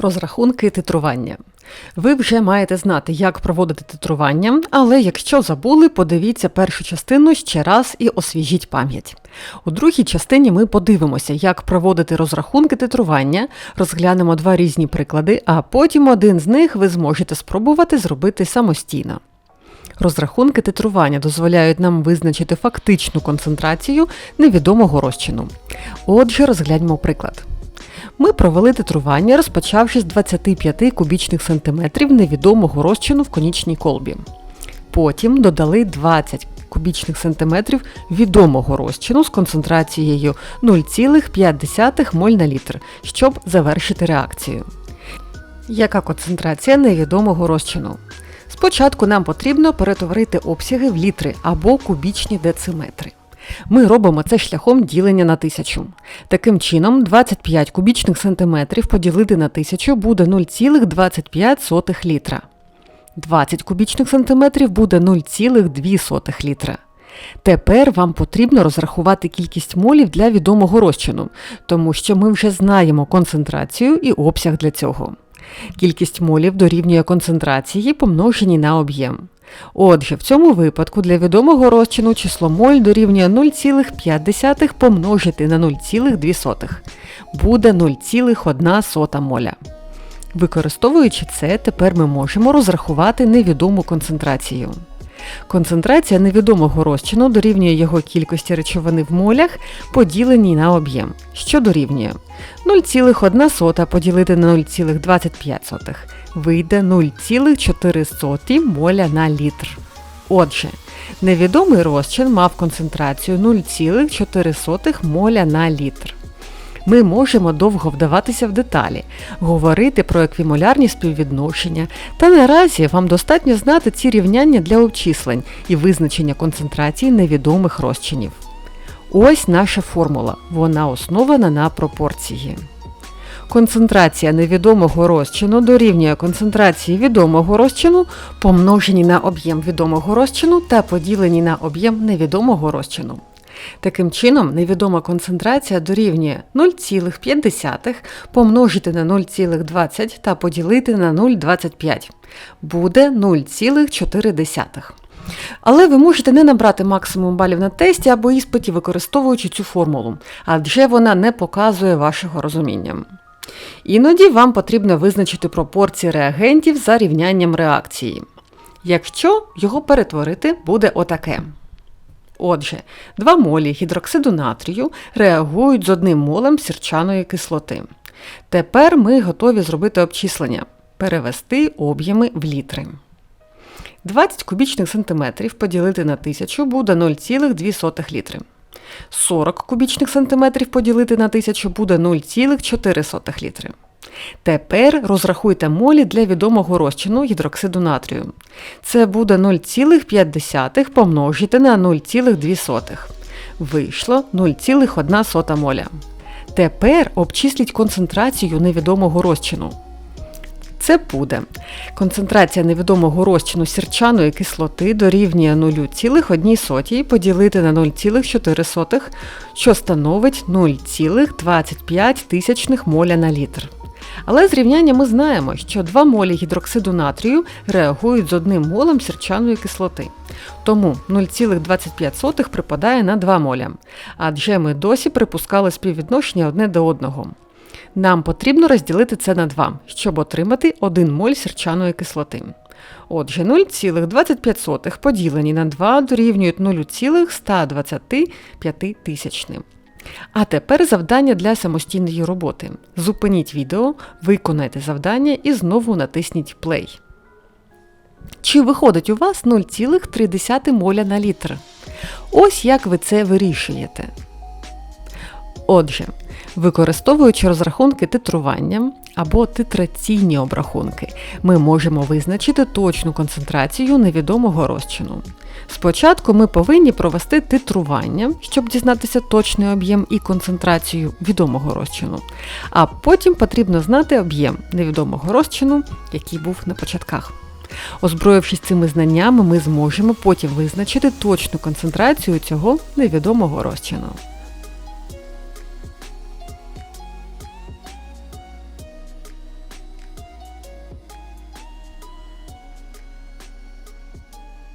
Розрахунки титрування. Ви вже маєте знати, як проводити титрування, але якщо забули, подивіться першу частину ще раз і освіжіть пам'ять. У другій частині ми подивимося, як проводити розрахунки титрування, розглянемо два різні приклади, а потім один з них ви зможете спробувати зробити самостійно. Розрахунки титрування дозволяють нам визначити фактичну концентрацію невідомого розчину. Отже, розгляньмо приклад. Ми провели титрування, розпочавши з 25 кубічних сантиметрів невідомого розчину в конічній колбі. Потім додали 20 кубічних сантиметрів відомого розчину з концентрацією 0,5 моль на літр, щоб завершити реакцію. Яка концентрація невідомого розчину? Спочатку нам потрібно перетворити обсяги в літри або кубічні дециметри. Ми робимо це шляхом ділення на тисячу. Таким чином, 25 кубічних сантиметрів поділити на тисячу буде 0,25 літра. 20 кубічних сантиметрів буде 0,2 літра. Тепер вам потрібно розрахувати кількість молів для відомого розчину, тому що ми вже знаємо концентрацію і обсяг для цього. Кількість молів дорівнює концентрації, помноженій на об'єм. Отже, в цьому випадку для відомого розчину число моль дорівнює 0,5 помножити на 0,2. Буде 0,1 моля. Використовуючи це, тепер ми можемо розрахувати невідому концентрацію. Концентрація невідомого розчину дорівнює його кількості речовини в молях, поділеній на об'єм, що дорівнює 0,1 поділити на 0,25 вийде 0,4 моля на літр. Отже, невідомий розчин мав концентрацію 0,4 моля на літр. Ми можемо довго вдаватися в деталі, говорити про еквімолярні співвідношення, та наразі вам достатньо знати ці рівняння для обчислень і визначення концентрації невідомих розчинів. Ось наша формула. Вона основана на пропорції. Концентрація невідомого розчину дорівнює концентрації відомого розчину, помножені на об'єм відомого розчину та поділені на об'єм невідомого розчину. Таким чином, невідома концентрація дорівнює 0,5 помножити на 0,20 та поділити на 0,25. Буде 0,4. Але ви можете не набрати максимум балів на тесті або іспиті, використовуючи цю формулу, адже вона не показує вашого розуміння. Іноді вам потрібно визначити пропорції реагентів за рівнянням реакції. Якщо його перетворити, буде отаке. Отже, 2 молі гідроксиду натрію реагують з одним молем сірчаної кислоти. Тепер ми готові зробити обчислення, перевести об'єми в літри. 20 кубічних сантиметрів поділити на 1000 буде 0,2 літри. 40 кубічних сантиметрів поділити на 1000 буде 0,4 літри. Тепер розрахуйте молі для відомого розчину гідроксиду натрію. Це буде 0,5 помножити на 0,2. Вийшло 0,1 моля. Тепер обчисліть концентрацію невідомого розчину. Це буде. Концентрація невідомого розчину сірчаної кислоти дорівнює 0,1 поділити на 0,4, що становить 0,25 моля на літр. Але з рівняння ми знаємо, що 2 молі гідроксиду натрію реагують з одним молем сірчаної кислоти. Тому 0,25 припадає на 2 моля. Адже ми досі припускали співвідношення одне до одного. Нам потрібно розділити це на 2, щоб отримати 1 моль сірчаної кислоти. Отже, 0,25 поділені на 2 дорівнюють 0,125 тисячним. А тепер завдання для самостійної роботи. Зупиніть відео, виконайте завдання і знову натисніть Play. Чи виходить у вас 0,3 моля на літр? Ось як ви це вирішуєте. Отже, використовуючи розрахунки титрування або титраційні обрахунки, ми можемо визначити точну концентрацію невідомого розчину. Спочатку ми повинні провести титрування, щоб дізнатися точний об'єм і концентрацію відомого розчину, а потім потрібно знати об'єм невідомого розчину, який був на початках. Озброївшись цими знаннями, ми зможемо потім визначити точну концентрацію цього невідомого розчину.